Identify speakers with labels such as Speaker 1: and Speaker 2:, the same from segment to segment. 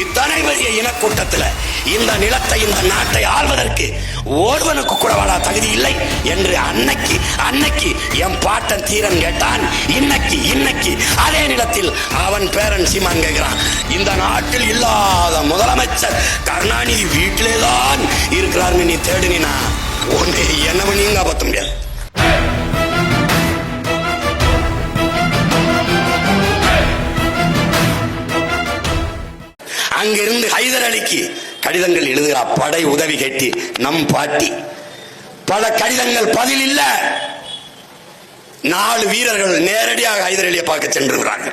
Speaker 1: இத்தனை பெரிய இனக்கூட்டத்தில் இந்த நிலத்தை இந்த நாட்டை ஆள்வதற்கு ஒருவனுக்கு கூட வாழா தகுதி இல்லை என்று அன்னைக்கு அன்னைக்கு என் பாட்டன் தீரன் கேட்டான். இன்னைக்கு இன்னைக்கு அதே நிலத்தில் அவன் பேரன் சீமான் கேட்கிறான். இந்த நாட்டில் இல்லாத முதலமைச்சர் கருணாநிதி வீட்டிலே தான் இருக்கிறாருன்னு நீ தேடுனா உன்னை என்னவன் நீங்க காப்பாற்ற முடியாது அங்கிருந்து ஹைதர் அலிக்கு கடிதங்கள் எழுதுகிறார் படை உதவி கேட்டு நம் பாட்டி. பல கடிதங்கள் பதில் இல்ல. நாலு வீரர்கள் நேரடியாக ஹைதர் அலியை பார்க்க சென்றுகிறாங்க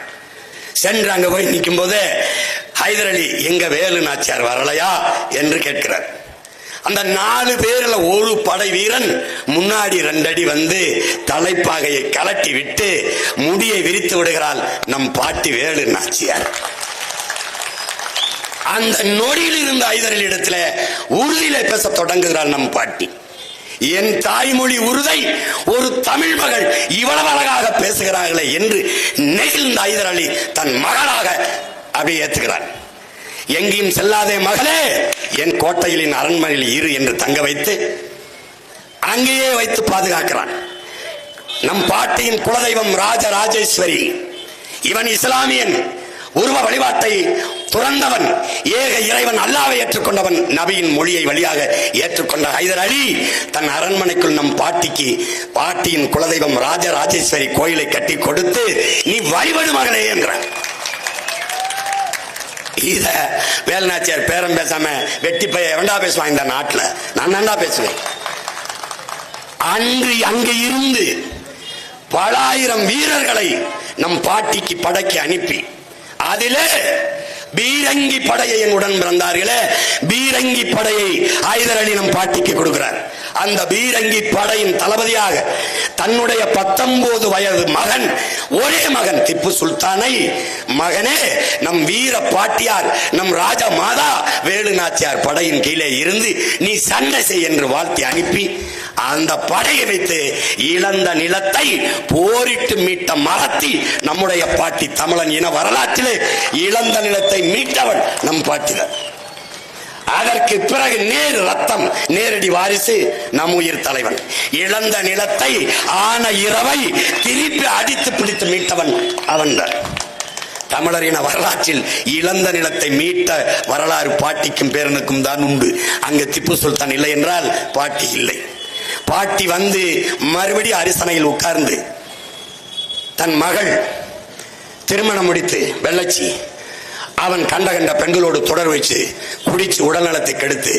Speaker 1: சென்று அங்க போய் நிற்கும் போது ஹைதர் அலி எங்க வேலு நாச்சியார் வரலையா? என்று கேட்கிறார். அந்த நாலு பேர்ல ஒரு படை வீரன் முன்னாடி ரெண்டடி வந்து தலைப்பாகையை கலட்டி விட்டு முடியை விரித்து விடுகிறாள். நம் பாட்டி வேலு நாச்சியார். அந்த நொடியில் இருந்த ஐதரில் இடத்துல உறுதியில பேச தொடங்குகிறாள் நம் பாட்டி. என் தாய்மொழி உறுதை ஒரு தமிழ் மகள் இவ்வளவு அழகாக பேசுகிறார்களே என்று நெகிழ்ந்த ஐதர் அலி தன் மகளாக அப்படி ஏத்துகிறான். எங்கேயும் செல்லாதே மகளே என் கோட்டையிலின் அரண்மனையில் இரு என்று தங்க வைத்து அங்கேயே வைத்து பாதுகாக்கிறான். நம் பாட்டியின் குலதெய்வம் ராஜராஜேஸ்வரி. இவன் இஸ்லாமியன். உருவ வழிபாட்டை துறந்தவன் ஏக இறைவன் அல்லாவை ஏற்றுக்கொண்டவன் நபியின் மொழியை வழியாக ஏற்றுக்கொண்ட ஹைதர் அலி தன் அரண்மனைக்குள் நம் பாட்டிக்கு பாட்டியின் குலதெய்வம் ராஜராஜேஸ்வரி கோயிலை கட்டி கொடுத்து நீ வழிபடு மகளே என்கிறான் இத வேலுநாச்சியார் பேரம் பேசாம வெட்டி பைய எவன்டா பேசுவான் இந்த நாட்டுல? நான் தான்டா பேசுவேன். அங்கு அங்கு இருந்து பல ஆயிரம் வீரர்களை நம் பாட்டிக்கு படைக்கு அனுப்பி அதிலே பீரங்கி படையை என் உடன் பிறந்தார்களே பீரங்கி படையை ஐதர் அலி நம் பாட்டிக்கு கொடுக்கிறார். அந்த பீரங்கி படையின் தளபதியாக தன்னுடைய பத்தொன்பது வயது மகன் ஒரே மகன் திப்பு சுல்தானை மகனே நம் வீர பாட்டியார் நம் ராஜா மாதா வேலு நாச்சியார் படையின் கீழே இருந்து நீ சண்டை செய் என்று வாழ்த்தி அனுப்பி அந்த படையை வைத்து இழந்த நிலத்தை போரிட்டு மீட்ட மரத்தி நம்முடைய பாட்டி தமிழன் இன வரலாற்றிலே இழந்த நிலத்தை மீட்டவன் நம் பாட்டிதான் அதற்கு பிறகு நேர் ரத்தம் நேரடி வாரிசு நம் உயிர் தலைவன். இழந்த நிலத்தை ஆன இரவை திருப்பி அடித்து பிடித்து மீட்டவன் அவன் தமிழரின வரலாற்றில் இழந்த நிலத்தை மீட்ட வரலாறு பாட்டிக்கும் பேரனுக்கும் தான் உண்டு. அங்கு திப்பு சுல்தான் இல்லை என்றால் பாட்டி இல்லை. பாட்டி வந்து மறுபடி அரிசனையில் உட்கார்ந்து தன் மகள் திருமணம் முடித்து வெள்ளச்சி அவன் கண்ட கண்ட பெண்களோடு தொடர் வச்சு குடிச்சு உடல்நலத்தை கெடுத்து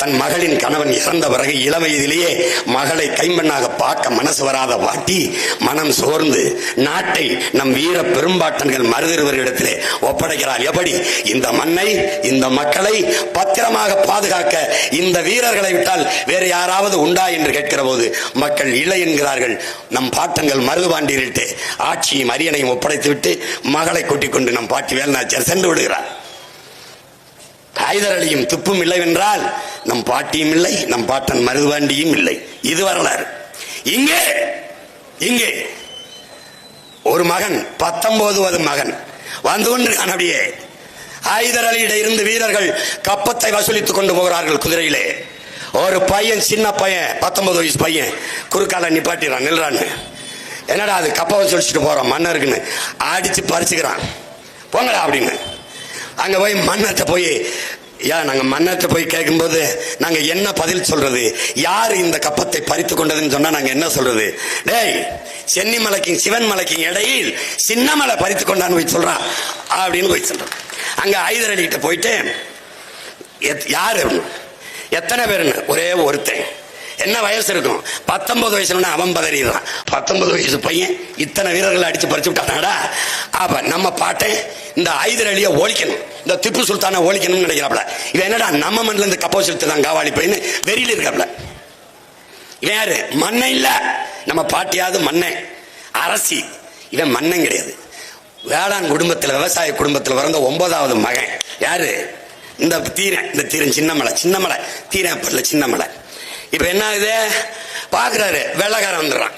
Speaker 1: தன் மகளின் கணவன் இறந்த பிறகு இள வயதிலேயே மகளை கைம்பெண்ணாக பார்க்க மனசு வராத வாட்டி மனம் சோர்ந்து நாட்டை நம் வீர பெரும்பாட்டன்கள் மருதிருவரிடத்திலே ஒப்படைக்கிறார் எப்படி? இந்த மண்ணை இந்த மக்களை பத்திரமாக பாதுகாக்க இந்த வீரர்களை விட்டால் வேறு யாராவது உண்டா என்று கேட்கிற போது மக்கள் இல்லை என்கிறார்கள். நம் பாட்டங்கள் மருதுபாண்டியிட்டு ஆட்சியும் அரியணையும் ஒப்படைத்து விட்டு மகளை கூட்டிக் கொண்டு நம் பாட்டி வேலுநாச்சியார் சென்று விடுகிறார். ஹைதர் அலியும் துப்பும் இல்லைவென்றால் நம் பாட்டியும் இல்லை நம் பாட்டன் மருதுபாண்டியும் இல்லை. இது வரலாறு. இங்கே இங்கே. ஒரு மகன் பத்தொன்பது மகன். வந்து கொண்டிருக்கான் அப்படியே. ஹைதர் அலியிட இருந்து வீரர்கள் கப்பத்தை வசூலித்துக் கொண்டு போகிறார்கள் குதிரையிலே. ஒரு பையன் சின்ன பையன் பத்தொன்பது வயசு பையன். குறுக்கால நிப்பாட்டிறான் நில்றான்னு. என்னடா அது கப்பை வசூலிச்சுட்டு போறோம் மன்னருக்குன்னு அடிச்சு பறிச்சுக்கிறான். போங்கடா அப்படின்னு. அங்க போய் மன்னத்தை போய் யா நாங்க மன்னத்தை போய் கேட்கும்போது நாங்க என்ன பதில் சொல்றது? யார் இந்த கப்பத்தை பறித்து கொண்டதுன்னு சொன்னா நாங்க என்ன சொல்றது? டேய் சென்னி மலைக்கும் சிவன் மலைக்கும் இடையில் சின்னமலை பறித்து கொண்டான்னு போய் சொல்றான் அப்படின்னு போய் சொல்றான். அங்க ஐதர் அலிகிட்ட போயிட்டு எத்- யாரு? எத்தனை பேருன்னு? ஒரே ஒருத்தன். என்ன வயசு இருக்கும்? பத்தொன்பது வயசுல அவன் பதறிடுறான். பத்தொன்பது வயசு பையன் இத்தனை வீரர்களை அடிச்சு பறிச்சு விட்டானாடா. அப்ப நம்ம பாட்டை இந்த ஐதர் அலியை ஒழிக்கணும். இந்த திப்பு சுல்தானை ஒழிக்கணும்னு நினைக்கிறாப்ல இவன் என்னடா நம்ம மண்ணில் இருந்து கப்போ செலுத்துதான் காவாலி பையன்னு வெறியில் இருக்காப்ல இவன் யாரு? மண்ணை இல்ல. நம்ம பாட்டியாவது மண்ணை. அரசி. இவன் மண்ணன் கிடையாது. வேளாண் குடும்பத்தில் விவசாய குடும்பத்தில் பிறந்த ஒன்பதாவது மகன். யாரு? இந்த தீரன். இந்த தீரன் சின்னமலை சின்னமலை. தீரன் பல்ல சின்னமலை. இப்ப என்ன ஆகுது பாக்குறாரு. வெள்ளக்காரன் வந்துடுறான்.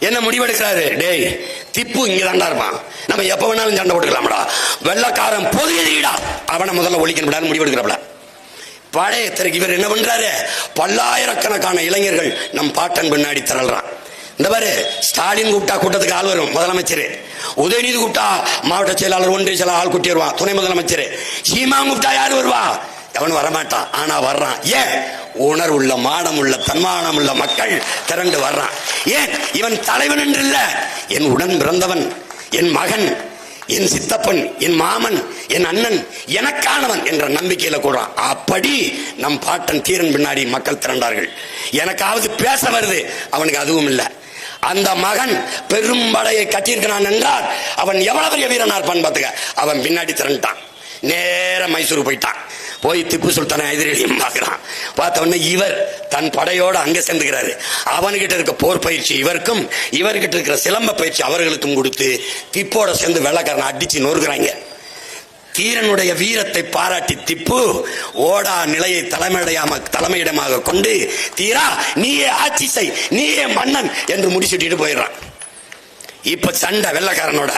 Speaker 1: என்ன முடிவெடுக்கிறாரு? டேய் திப்பு இங்க தாண்டா இருப்பான். நம்ம எப்ப வேணாலும் சண்டை போட்டுக்கலாம்டா. வெள்ளக்காரன் பொது எதிரிடா அவனை முதல்ல ஒழிக்கணும்டான்னு முடிவெடுக்கிறாப்ல. பழைய இவர் என்ன பண்றாரு? பல்லாயிரக்கணக்கான இளைஞர்கள் நம் பாட்டன் பின்னாடி திரள்றான். இந்த பாரு ஸ்டாலின் கூப்பிட்டா கூட்டத்துக்கு ஆள் வரும் முதலமைச்சர். உதயநிதி கூப்பிட்டா மாவட்ட செயலாளர் ஒன்றிய செயலாளர் ஆள் கூட்டி வருவான் துணை முதலமைச்சர். சீமா கூப்பிட்டா யாரு வருவா? அவன் வரமாட்டான். ஆனா வர்றான். ஏன்? உணர்வுள்ள மானம் உள்ள தன்மானம் உள்ள மக்கள் திரண்டு வர்றான். ஏன்? இவன் தலைவன் என்று இல்ல என் உடன் பிறந்தவன் என் மகன் என் சித்தப்பன் என் மாமன் என் அண்ணன் எனக்கானவன் என்ற நம்பிக்கையில கூடுறான் அப்படி நம் பாட்டன் தீரன் பின்னாடி மக்கள் திரண்டார்கள். எனக்காவது பேச வருது. அவனுக்கு அதுவும் இல்லை. அந்த மகன் பெரும் படையை கட்டியிருக்கிறான் என்றால் அவன் எவ்வளவு பெரிய வீரனா இருப்பான் பாத்துக்க அவன் பின்னாடி திரண்டான். நேர மைசூர் போயிட்டான். போய் திப்பு சுல்தான எதிரிலையும் பார்க்குறான். பார்த்த உடனே இவர் தன் படையோடு அங்கே சேர்ந்துக்கிறாரு அவன்கிட்ட இருக்க போர் பயிற்சி இவருக்கும் இவர்கிட்ட இருக்கிற சிலம்ப பயிற்சி அவர்களுக்கும் கொடுத்து திப்போட சேர்ந்து வெள்ளக்காரனை அடித்து நொறுக்கிறாங்க. தீரனுடைய வீரத்தை பாராட்டி திப்பு ஓடா நிலையை தலைமையிடமாக தலைமையிடமாக கொண்டு தீரா நீயே ஆட்சி செய் நீயே மன்னன் என்று முடிச்சுட்டு போயிடுறான். இப்ப சண்டை வெள்ளக்காரனோட.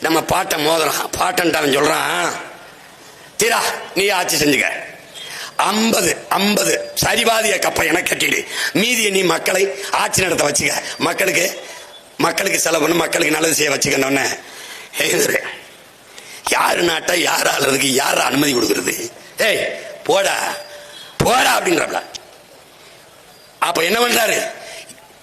Speaker 1: நம்ம பாட்டை மோதுறான். பாட்டன் சொல்றான். சீரா நீ ஆட்சி செஞ்சுக்க. ஐம்பது ஐம்பது சரிவாதிய கப்பை என கட்டிடு. மீதியை நீ மக்களை ஆட்சி நடத்த வச்சுக்க. மக்களுக்கு மக்களுக்கு செலவு மக்களுக்கு நல்லது செய்ய வச்சுக்கணும்னு யாரு நாட்டை யார் ஆளுறதுக்கு யார் அனுமதி கொடுக்கறது? ஏய் போடா. போடா அப்படின்றப்பல அப்ப என்ன பண்றாரு?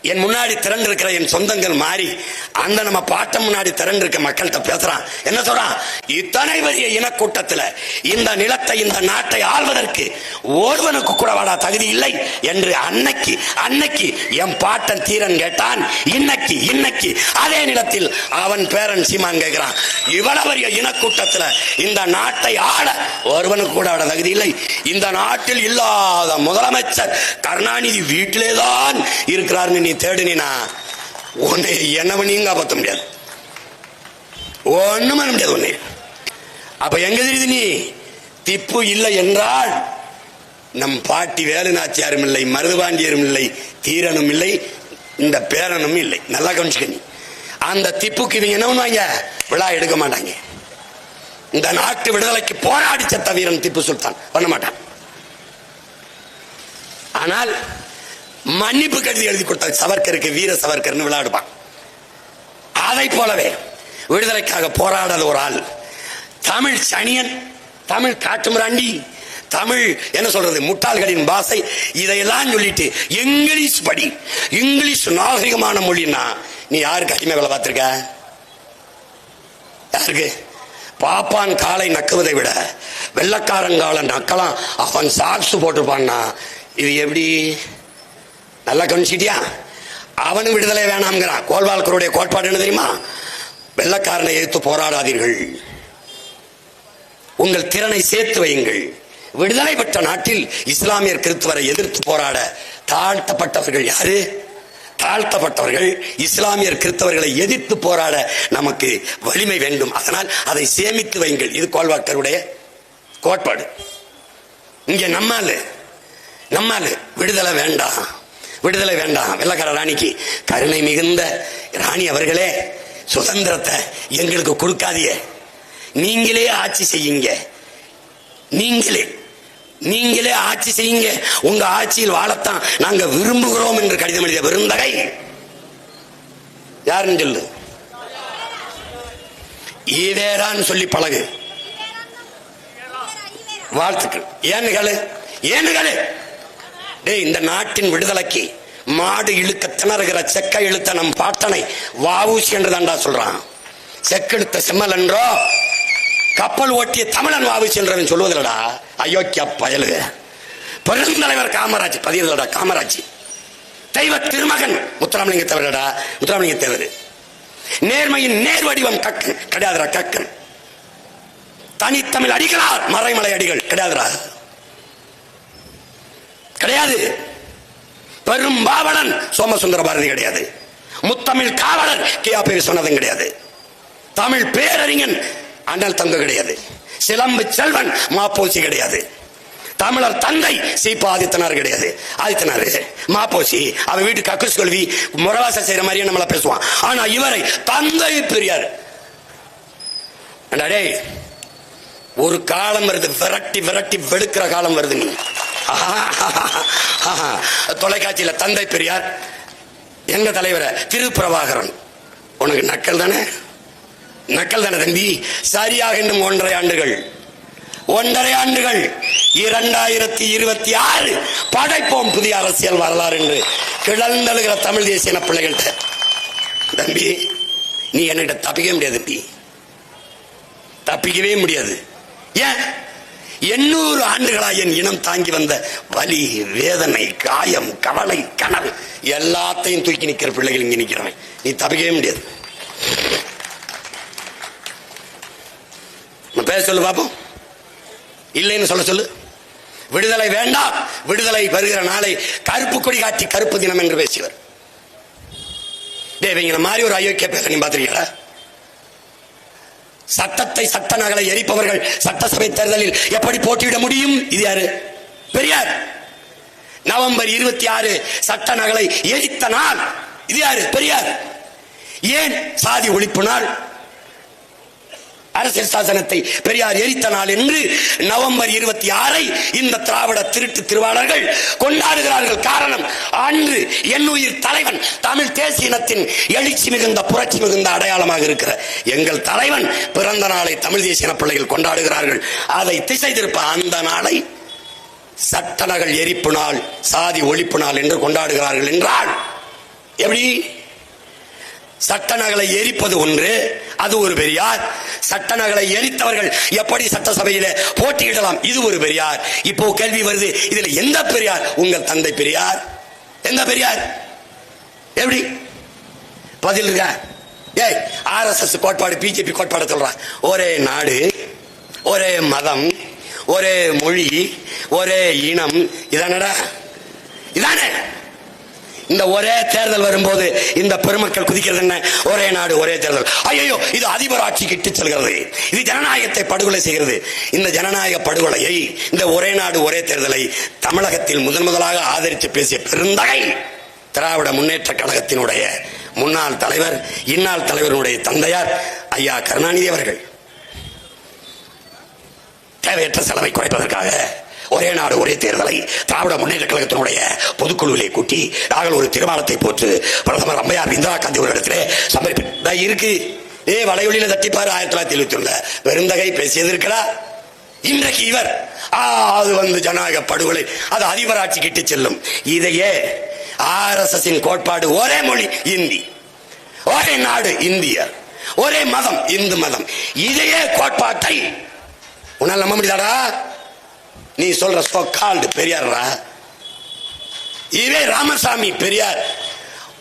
Speaker 1: என் முன்னாடி திரண்டு என் சொந்தங்கள் மாறி அந்த நம்ம பாட்ட முன்னாடி திரண்டு மக்கள்கிட்ட பேசுறான். என்ன சொல்றான்? இத்தனை பெரிய இனக்கூட்டத்தில் இந்த நிலத்தை இந்த நாட்டை ஆள்வதற்கு ஒருவனுக்கு கூட வாடா தகுதி இல்லை என்று அன்னைக்கு அன்னைக்கு என் பாட்டன் தீரன் கேட்டான். இன்னைக்கு இன்னைக்கு அதே நிலத்தில் அவன் பேரன் சீமான் கேட்கிறான் இவ்வளவு பெரிய இனக்கூட்டத்தில் இந்த நாட்டை ஆள ஒருவனுக்கு கூட வாட தகுதி இல்லை. இந்த நாட்டில் இல்லாத முதலமைச்சர் கருணாநிதி வீட்டிலே தான் இருக்கிறார் நீ தேடினா உன்னை என்னவனையும் காப்பாற்ற முடியாது. ஒண்ணும் பண்ண முடியாது உன்னை. அப்ப எங்க தெரியுது நீ? திப்பு இல்லை என்றால் நம் பாட்டி வேலுநாச்சியாரும் இல்லை மருதுபாண்டியரும் இல்லை தீரனும் இல்லை இந்த பேரனும் இல்லை. நல்லா கவனிச்சுக்க நீ. அந்த திப்புக்கு இவங்க என்ன பண்ணுவாங்க? விழா எடுக்க மாட்டாங்க. இந்த நாட்டு விடுதலைக்கு போராடி செத்த வீரன் திப்பு சுல்தான். பண்ண மாட்டான். ஆனால் மன்னிப்பு கடிதம் எழுதி கொடுத்தா சவர்கருக்கு வீர சவர்கர்னு விளையாடுவான். அதை போலவே விடுதலைக்காக போராடாத ஒரு ஆள் தமிழ் சனியன் தமிழ் காட்டுமிராண்டி தமிழ் என்ன சொல்றது முட்டாள்களின் பாசை இதையெல்லாம் சொல்லிட்டு இங்கிலீஷ் படி இங்கிலீஷ் நாகரிகமான மொழின்னா நீ யாருக்கு அடிமை வேலை பார்த்துருக்க? யாருக்கு? பாப்பான் காலை நக்குவதை விட வெள்ளக்காரங்கால நக்கலாம் அவன் சாக்ஸ் போட்டிருப்பான்னா இது எப்படி? நல்லா கவனிச்சிட்டியா அவனும் விடுதலை வேணாம்ங்கிறான் கோல்வால்கருடைய கோட்பாடு என்ன தெரியுமா? வெள்ளக்காரனை எதிர்த்து போராடாதீர்கள். உங்கள் திறனை சேர்த்து வையுங்கள். விடுதலை பெற்ற நாட்டில் இஸ்லாமியர் கிறிஸ்துவரை எதிர்த்து போராட தாழ்த்தப்பட்டவர்கள் யாரு? தாழ்த்தப்பட்டவர்கள் இஸ்லாமியர் கிறிஸ்தவர்களை எதிர்த்து போராட நமக்கு வலிமை வேண்டும். அதனால் அதை சேமித்து வையுங்கள். இது கோல்வாக்கருடைய கோட்பாடு. இங்க நம்மால் நம்மால் விடுதலை வேண்டாம். விடுதலை வேண்டாம். வெள்ளக்கார ராணிக்கு கருணை மிகுந்த ராணி அவர்களே சுதந்திரத்தை எங்களுக்கு கொடுக்காதிய நீங்களே ஆட்சி செய்யுங்க. நீங்களே நீங்களே ஆட்சி செய்யுங்க. உங்க ஆட்சியில் வாழத்தான் நாங்க விரும்புகிறோம் என்று கடிதம் எழுதிய விருந்தகை யாருன்னு சொல்லு? ஈவேரான்னு சொல்லி பழகு. வாழ்த்துக்கள். ஏனுகளு ஏனுகளு டேய் இந்த நாட்டின் விடுதலைக்கு மாடு இழுக்க திணறுகிற செக்க இழுத்த நம் பாட்டனை வாவூசி என்று தாண்டா சொல்றான். செக்கெழுத்த செம்மல் என்றோ கப்பல் ஓட்டிய தமிழன் வாவூசி என்றவன் சொல்லுவதில்லடா. அயோக்கியா பயலுக பெருந்தலைவர் காமராஜ் பதியதா காமராஜ். தெய்வ திருமகன். முத்துராமலிங்க தேவரடா முத்துராமலிங்க தேவர். நேர்மையின் நேர் வடிவம் கக்கன் கிடையாதுடா கக்கன் தனித்தமிழ் அடிகளார் மறைமலை அடிகள் கிடையாதுடா. கிடையாது. பெரும் பாவலன் சோமசுந்தர பாரதி கிடையாது. முத்தமிழ் காவலர் கே ஆ விஸ்வநாதன் கிடையாது. தமிழ் பேரறிஞன் அண்ணல் தங்க கிடையாது. சிலம்பு செல்வன் மாப்போசி கிடையாது. தமிழர் தந்தை சீப்பா ஆதித்தனார் கிடையாது. ஆதித்தனார் மாப்போசி அவன் வீட்டு கக்குஸ் கொள்வி முறவாசம் செய்யற மாதிரியே நம்மள பேசுவான். ஆனா இவரை தந்தை பெரியார். டேய் ஒரு காலம் வருது விரட்டி விரட்டி வெளுக்கிற காலம் வருது நீ தொலைக்காட்சியில தந்தை பெரியார் எங்க தலைவரை? திருப்பிரபாகரன். உனக்கு நக்கல் தானே? நக்கல் தானே தம்பி. சரியாக இன்னும் ஒன்றரை ஆண்டுகள். ஒன்றரை ஆண்டுகள். இரண்டாயிரத்தி இருபத்தி ஆறு. படைப்போம் புதிய அரசியல் வரலாறு என்று கிளந்தழுகிற தமிழ் தேசிய பிள்ளைகள்கிட்ட. தம்பி நீ என்கிட்ட தப்பிக்க முடியாது தம்பி. தப்பிக்கவே முடியாது. ஏன்? எண்ணூறு ஆண்டுகளாக என் இனம் தாங்கி வந்த வலி வேதனை காயம் கவலை கனவு எல்லாத்தையும் தூக்கி நிற்கிற பிள்ளைகள் இங்கே நிற்கிறவன் நீ தப்பிக்கவே முடியாது. நான் பேச சொல்லு பாப்போம். இல்லைன்னு சொல்ல சொல்லு. விடுதலை வேண்டாம். விடுதலை வருகிற நாளை கருப்பு கொடி காட்டி கருப்பு தினம் என்று பேசியவர். டேய் மாதிரி ஒரு அயோக்கிய பேச நீ பாத்திருக்கீங்களா? சட்டத்தை சட்ட நகலை எரிப்பவர்கள் சட்டசபை தேர்தலில் எப்படி போட்டியிட முடியும்? இது யாரு? பெரியார். நவம்பர் இருபத்தி ஆறு சட்ட நகலை எரித்த நாள். இது யாரு? பெரியார். ஏன் சாதி ஒழிப்பு நாள்? அரசியல் சாசனத்தை பெரியார் எரித்த நாள் என்று நவம்பர் இருபத்தி ஆறை இந்த திராவிட திருட்டு திருவாளர்கள் கொண்டாடுகிறார்கள். காரணம் அன்று என்னுயிர் தலைவன் தமிழ் தேசிய இனத்தின் எழுச்சி மிகுந்த புரட்சி மிகுந்த அடையாளமாக இருக்கிற எங்கள் தலைவன் பிறந்த நாளை தமிழ் தேசிய இன பிள்ளைகள் கொண்டாடுகிறார்கள். அதை திசை திருப்ப அந்த நாளை சட்டனகள் எரிப்பு நாள் சாதி ஒழிப்பு நாள் என்று கொண்டாடுகிறார்கள் என்றால் எப்படி? சட்ட நகலை எரிப்பது ஒன்று. அது ஒரு பெரியார். சட்ட நகலை எரித்தவர்கள் எப்படி சட்டசபையில போட்டியிடலாம்? இது ஒரு பெரியார். இப்போ கேள்வி வருது இதுல எந்த பெரியார்? உங்கள் தந்தை பெரியார். எந்த பெரியார்? எப்படி? பதில் இருக்க? ஏய் ஆர்எஸ்எஸ் கோட்பாடு பிஜேபி கோட்பாடு சொல்றான் ஒரே நாடு ஒரே மதம் ஒரே மொழி ஒரே இனம். இதானடா? இதானே? இந்த ஒரே தேர்தல் வரும்போது இந்த பெருமக்கள் குதிக்கிறது என்ன? ஒரே நாடு ஒரே தேர்தல். ஐயோ இது அதிபர் ஆட்சிக்கு இட்டு செல்கிறது. இது ஜனநாயகத்தை படுகொலை செய்கிறது. இந்த ஜனநாயக படுகொலையை இந்த ஒரே நாடு ஒரே தேர்தலை தமிழகத்தில் முதன் முதலாக ஆதரித்து பேசிய பெருந்தகை திராவிட முன்னேற்ற கழகத்தினுடைய முன்னாள் தலைவர் இந்நாள் தலைவருடைய தந்தையார் ஐயா கருணாநிதி அவர்கள். தேவையற்ற செலவை குறைப்பதற்காக ஒரே நாடு ஒரே தேர்தலை திராவிட முன்னேற்ற கழகத்தினுடைய பொதுக்குழுவிலே கூட்டி நாங்கள் ஒரு தீர்மானத்தை போட்டு பிரதமர் அம்மையார் இந்திரா காந்தி ஒரு இடத்துல சமர்ப்பித்த இருக்கு. ஏ வலையொலியில தட்டிப்பார் ஆயிரத்தி தொள்ளாயிரத்தி எழுபத்தி ஒண்ணுல. பெருந்தகை பேசியது இருக்கிறா இன்றைக்கு இவர் ஆ, அது வந்து ஜனநாயக படுகொலை அது அதிபர் ஆட்சி கிட்டு செல்லும். இதையே ஆர் எஸ் எஸ் கோட்பாடு ஒரே மொழி இந்தி. ஒரே நாடு இந்தியர் ஒரே மதம் இந்து மதம். இதையே கோட்பாட்டை உன்னால் நம்ப முடியாதா நீ சொல்ற கால்டு பெரியார்ரா? இதுவே ராமசாமி பெரியார்.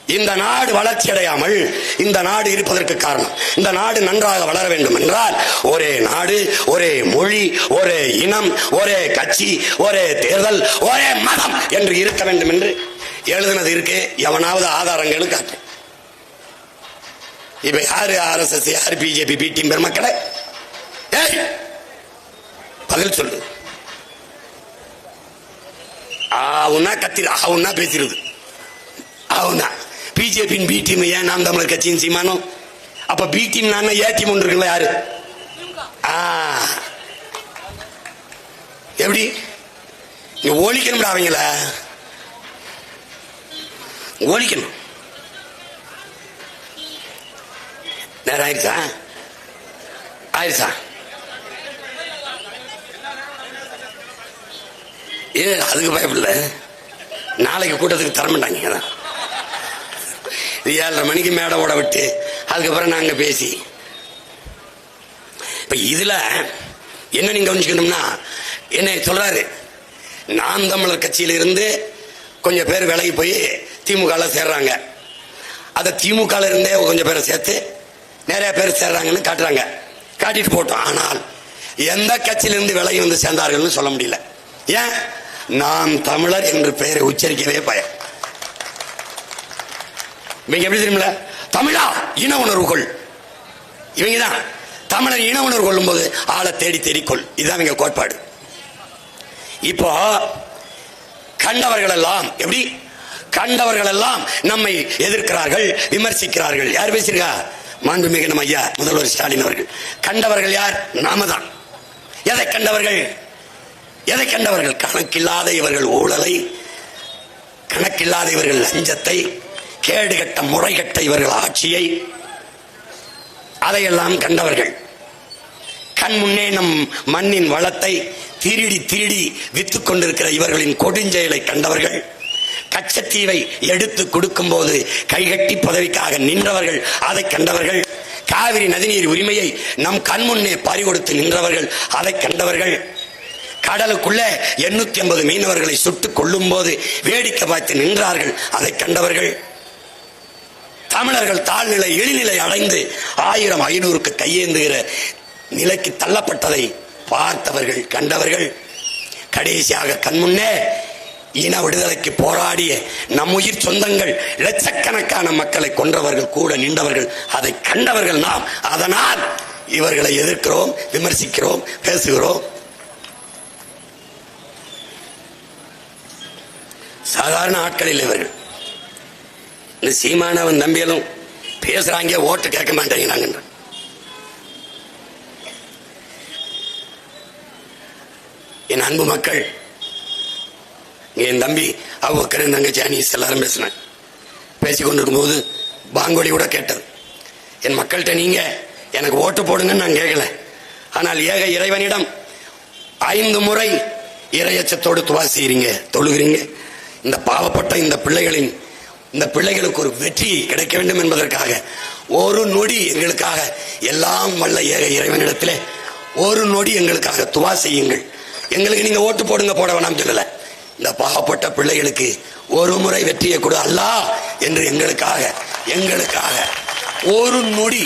Speaker 1: இந்த நாடு வளர்ச்சி அடையாமல் இந்த நாடு இருப்பதற்கு காரணம். இந்த நாடு நன்றாக வளர வேண்டும் என்றால் ஒரே நாடு ஒரே மொழி ஒரே இனம் ஒரே கட்சி ஒரே தேர்தல் ஒரே மதம் என்று இருக்க வேண்டும் என்று எழுதுனது இருக்கு. எவனாவது ஆதாரங்கள் காட்டு இப்ப யாரு ஆர்எஸ்எஸ் யாரு பிஜேபி பி டீம் பெருமக்களே? ஏய் பதில் சொல்லு. ஆவுனா கத்திர ஆவுனா பேசிருது. ஆவுனா. பிஜேபியின் பி டீம் ஏன் நாம் தமிழர் கட்சியின் சீமானம் அப்ப பி டீம் நான் ஏ டீம் ஒன்று இருக்குல்ல யாரு? ஆ. எப்படி? நீ ஒழிக்கணும்டா அவங்கள. ஓலிக்கணும். நேரம் ஆயிடுச்சா? ஆயிடுச்சா? ஏ அதுக்கு பயப்பில்லை நாளைக்கு கூட்டத்துக்கு தரமாட்டாங்க அதான். தான் இது ஏழரை மணிக்கு மேடை ஓட விட்டு அதுக்கப்புறம் நாங்கள் பேசி. இப்போ இதில் என்ன நீங்கள் கவனிச்சுக்கணும்னா என்ன சொல்கிறாரு நாம் தமிழர் கட்சியில் இருந்து கொஞ்சம் பேர் விலகி போய் திமுகவில் சேர்றாங்க. அதை திமுகவில் இருந்தே கொஞ்சம் பேரை சேர்த்து நிறைய பேர் சேர்றாங்கன்னு காட்டுறாங்க. காட்டிட்டு போட்டோம். ஆனால் எந்த கட்சியிலிருந்து விலகி வந்து சேர்ந்தார்கள்னு சொல்ல முடியல. ஏன்? நான் தமிழர் என்று பெயரை உச்சரிக்கவே பயம். இவங்க எப்படி தெரியுமில தமிழா இன உணர்வுகள் இவங்க தான் தமிழர் இன உணர்வு கொள்ளும் போது ஆளை தேடி தேடிக்கொள் இதுதான் இவங்க கோட்பாடு. இப்போ கண்டவர்கள் எல்லாம் எப்படி? கண்டவர்கள் எல்லாம் நம்மை எதிர்க்கிறார்கள் விமர்சிக்கிறார்கள். யார் பேசியிருக்கா? மாண்புமிகு நம்ம ஐயா முதல்வர் ஸ்டாலின் அவர்கள். கண்டவர்கள் யார்? நாம தான் எதை கண்டவர்கள்? எதை கண்டவர்கள்? கணக்கில்லாத இவர்கள் ஊழலை கணக்கில்லாத இவர்கள் லஞ்சத்தை கேடுகட்ட முறைகட்ட இவர்கள் ஆட்சியை அதையெல்லாம் கண்டவர்கள். கண் முன்னே நம் மண்ணின் வளத்தை திருடி திருடி வித்து கொண்டிருக்கிற இவர்களின் கொடுஞ்செயலை கண்டவர்கள் கச்சத்தீவை எடுத்து கொடுக்கும் போது கைகட்டி பதவிக்காக நின்றவர்கள் அதை கண்டவர்கள். காவிரி நதிநீர் உரிமையை நம் கண் முன்னே பறிகொடுத்து நின்றவர்கள் அதை கண்டவர்கள். கடலுக்குள்ள எண்ணூத்தி ஐம்பது மீனவர்களை சுட்டுக் கொள்ளும் போது வேடிக்கை பார்த்து நின்றார்கள். அதை கண்டவர்கள் தமிழர்கள் தாழ்நிலை இழிநிலை அடைந்து ஆயிரம் ஐநூறுக்கு கையேந்துகிற நிலைக்கு தள்ளப்பட்டதை பார்த்தவர்கள் கண்டவர்கள் கடைசியாக கண்முன்னே இன விடுதலைக்கு போராடிய நம் உயிர் சொந்தங்கள் லட்சக்கணக்கான மக்களை கொன்றவர்கள் கூட நின்றவர்கள் அதை கண்டவர்கள் நாம். அதனால் இவர்களை எதிர்க்கிறோம் விமர்சிக்கிறோம் பேசுகிறோம். சாதாரண ஆட்கள் இல்லை இவர்கள் இந்த சீமானவன் நம்பியதும் பேசுறாங்க ஓட்டு கேட்க மாட்டேங்கிறாங்க என் அன்பு மக்கள் என் தம்பி அவ்வக்கர் தங்கச்சி அனீஸ் எல்லாரும் பேசினேன் பேசி கொண்டிருக்கும் போது பாங்கொலி கூட கேட்டது. என் மக்கள்கிட்ட நீங்க எனக்கு ஓட்டு போடுங்கன்னு நான் கேட்கல. ஆனால் ஏக இறைவனிடம் ஐந்து முறை இறையச்சத்தோடு துவா தொழுகிறீங்க. இந்த பாவப்பட்ட இந்த பிள்ளைகளின் இந்த பிள்ளைகளுக்கு ஒரு வெற்றி கிடைக்க வேண்டும் என்பதற்காக ஒரு நொடி எங்களுக்காக எல்லாம் வல்ல ஏக இறைவனிடத்திலே ஒரு நொடி எங்களுக்காக துவா செய்யுங்கள். எங்களுக்கு நீங்க ஓட்டு போடுங்க போட வேணாம் சொல்லல. இந்த பாவப்பட்ட பிள்ளைகளுக்கு ஒரு முறை வெற்றியை கொடு அல்லா என்று எங்களுக்காக எங்களுக்காக ஒரு நொடி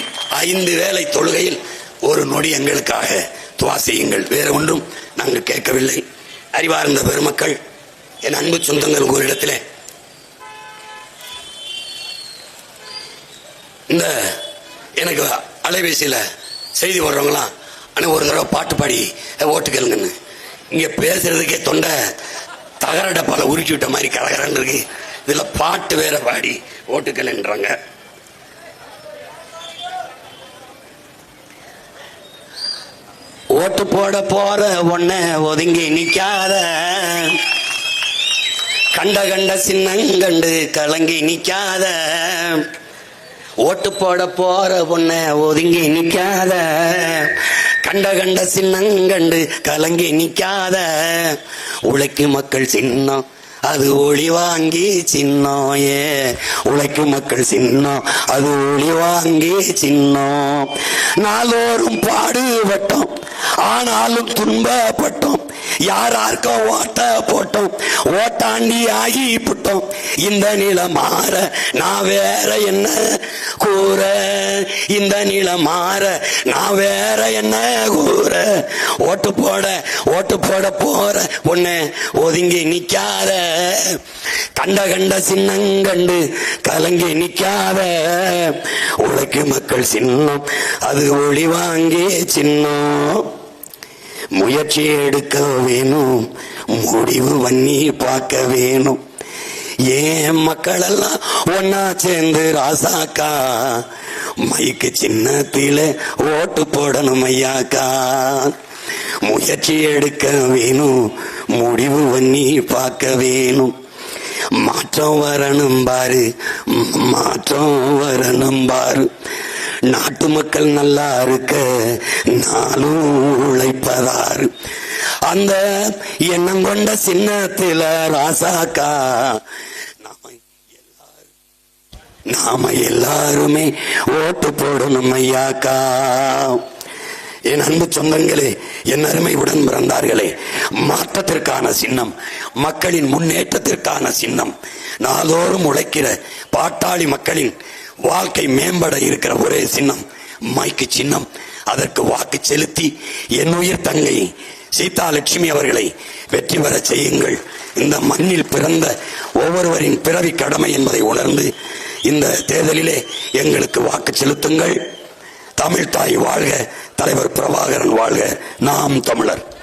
Speaker 1: ஐந்து வேலை தொழுகையில் ஒரு நொடி எங்களுக்காக துவா செய்யுங்கள். வேற ஒன்றும் நாங்கள் கேட்கவில்லை. அறிவார்ந்த பெருமக்கள் என் அன்பு சொந்தங்கள் ஒரு இடத்துல இந்த எனக்கு அலைபேசியில் செய்தி வர்றவங்களாம் ஆனால் ஒரு தடவை பாட்டு பாடி ஓட்டு கேளுங்கன்னு. இங்கே பேசுகிறதுக்கே தொண்டை தகர டப்பால உருக்கி விட்ட மாதிரி கலகரன்னு இருக்கு. இதில் பாட்டு வேற பாடி ஓட்டுக்கல்ன்றாங்க ஓட்டு போட போற ஒன்ன ஒதுங்கி நிற்காத கண்ட கண்ட சின்னங்கண்டு கலங்கி நிக்காத. ஓட்டு போட போற பொண்ண ஒதுங்கி நிக்காத. கண்ட கண்ட சின்னங்கண்டு கலங்கி நிக்காத. உழைக்கும் மக்கள் சின்னம் அது ஒளி வாங்கி சின்னம் ஏ உழைக்கும் மக்கள் சின்னம் அது ஒளி வாங்கி சின்னம். நாளோறும் பாடுபட்டோம் ஆனாலும் துன்பப்பட்டோம். யாராருக்கோ ஓட்ட போட்டோம். ஓட்டாண்டி ஆகி புட்டோம். இந்த நிலம் மாற நான் வேற என்ன கூற? இந்த நிலம் மாற நான் வேற என்ன கூற? ஓட்டு போட ஓட்டு போட போற ஒன்னு ஒதுங்கி நிக்காத. கண்ட கண்ட சின்னங்கண்டு கலங்கி நிக்காத. உழைக்கு மக்கள் சின்னம் அது ஒளி வாங்கி சின்னம். முயற்சி எடுக்க வேணும் முடிவு பண்ணி பார்க்க வேணும். ஏன் மக்கள் எல்லாம் ஒன்னா சேர்ந்து ராசாக்கா? மைக்கு சின்னத்தில ஓட்டு போடணும் ஐயாக்கா. முயற்சி எடுக்க வேணும் முடிவு பண்ணி பார்க்க வேணும். மாற்றம் வரணும் பாரு மாற்றம் வரணும் பாரு. நாட்டு மக்கள் நல்லா இருக்க நானும் உழைப்பதாரு. அந்த எண்ணம் கொண்ட சின்னத்தில ராசாக்கா நாம எல்லாரும் நாம எல்லாருமே ஓட்டு போடணும் ஐயாக்கா. என் அன்பு சொந்தங்களே என் அருமை உடன் பிறந்தார்களே மாற்றத்திற்கான சின்னம் மக்களின் முன்னேற்றத்திற்கான சின்னம் நாளோறும் உழைக்கிற பாட்டாளி மக்களின் வாழ்க்கை மேம்பட இருக்கிற ஒரே சின்னம் மைக்கு சின்னம். அதற்கு வாக்கு செலுத்தி என் உயிர் தங்கை சீதா லட்சுமி அவர்களை வெற்றி பெற செய்யுங்கள். இந்த மண்ணில் பிறந்த ஒவ்வொருவரின் பிறவி கடமை என்பதை உணர்ந்து இந்த தேர்தலிலே எங்களுக்கு வாக்கு செலுத்துங்கள். தமிழ் தாய் வாழ்க தலைவர் பிரபாகரன் வாழ்க. நாம் தமிழர்.